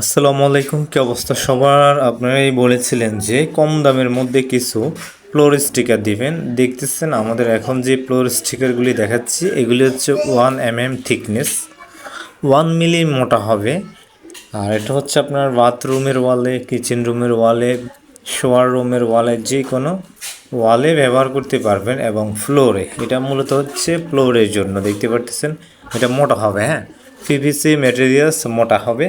আসসালামু আলাইকুম, কি অবস্থা সবার? আপনারাই বলেছিলেন যে কম দামের মধ্যে কিছু ফ্লোর স্টিকার দিবেন। দেখতেছেন, আমাদের এখন যে ফ্লোর স্টিকারগুলি দেখাচ্ছি, এগুলি হচ্ছে one M M thickness one milli মোটা হবে। আর এটা হচ্ছে আপনার বাথরুমের ওয়ালে কিচেন রুমের ওয়ালে শোয়ার রুমের ওয়ালে যে কোনো ওয়ালে ব্যবহার করতে পারবেন এবং ফ্লোরে এটা মূলত হচ্ছে ফ্লোরের জন্য, দেখতে পারতেছেন? এটা মোটা হবে হ্যাঁ? পিভিসি ম্যাটেরিয়ালস মোটা হবে।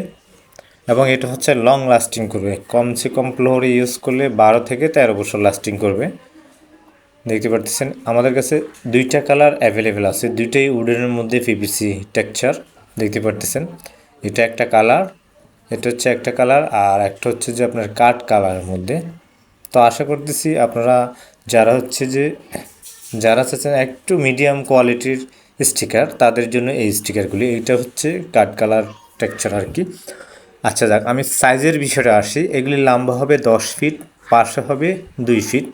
এবং এটা হচ্ছে লং লাস্টিং করবে। কমসে কম ফ্লোরে ইউজ করলে বারো থেকে তেরো বছর লাস্টিং করবে। দেখতে পারতেছেন, আমাদের কাছে দুইটা কালার অ্যাভেলেবেল আছে। দুইটাই উডেনের মধ্যে পিভিসি টেক্সচার দেখতে পারতেছেন। এটা একটা কালার এটা হচ্ছে একটা কালার আর একটা হচ্ছে যে আপনার কাঠ কালারের মধ্যে। তো আশা করতেছি আপনারা যারা হচ্ছে যে, যারা চাচ্ছেন একটু মিডিয়াম কোয়ালিটির স্টিকার তাদের জন্য এই স্টিকারগুলি এইটা হচ্ছে কাঠ কালার টেক্সচার আর কি। আচ্ছা যাক, আমি সাইজের বিষয়টা আসি। এগুলি লম্বা হবে দশ ফিট পাশে হবে দুই ফিট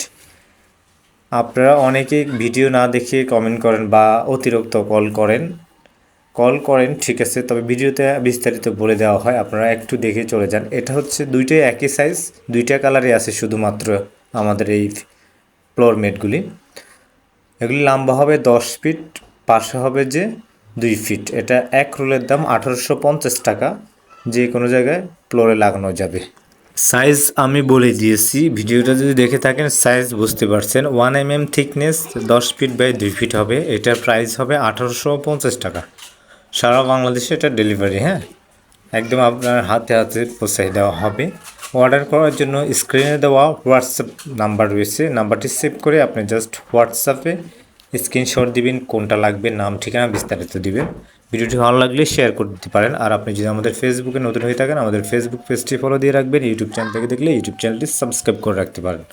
আপনারা অনেকে ভিডিও না দেখে কমেন্ট করেন বা অতিরিক্ত কল করেন। কল করেন, ঠিক আছে, তবে ভিডিওতে বিস্তারিত বলে দেওয়া হয়, আপনারা একটু দেখে চলে যান। এটা হচ্ছে দুইটাই একই সাইজ দুইটা কালারই আছে শুধুমাত্র আমাদের এই ফ্লোর মেটগুলি এগুলি লম্বা হবে দশ ফিট পাশে হবে যে দুই ফিট এটা এক রোলের দাম আঠারোশো পঞ্চাশ টাকা। যে কোনো জায়গায় ফ্লোরে লাগানো যাবে। সাইজ আমি বলে দিয়েছি। ভিডিওটা যদি দেখে থাকেন সাইজ বুঝতে পারছেন। ওয়ান এম এম থিকনেস দশ ফিট বাই দুই ফিট হবে। এটার প্রাইস হবে আঠারোশো পঞ্চাশ টাকা। সারা বাংলাদেশে এটা ডেলিভারি হ্যাঁ? একদম আপনার হাতে হাতে পৌঁছাই দেওয়া হবে। অর্ডার করার জন্য স্ক্রিনে দেওয়া হোয়াটসঅ্যাপ নাম্বার রয়েছে। নাম্বারটি সেভ করে আপনি জাস্ট হোয়াটসঅ্যাপে স্ক্রিনশট দিবেন, কোনটা লাগবে, নাম, ঠিকানা বিস্তারিত দিবেন। ভিডিওটি ভালো লাগলে শেয়ার করে দিতে পারেন। আর আপনি যদি আমাদের ফেসবুকে নতুন হয়ে থাকেন, আমাদের ফেসবুক পেজটি ফলো দিয়ে রাখবেন। ইউটিউব চ্যানেল থেকে দেখলে ইউটিউব চ্যানেলটি সাবস্ক্রাইব করে রাখতে পারেন।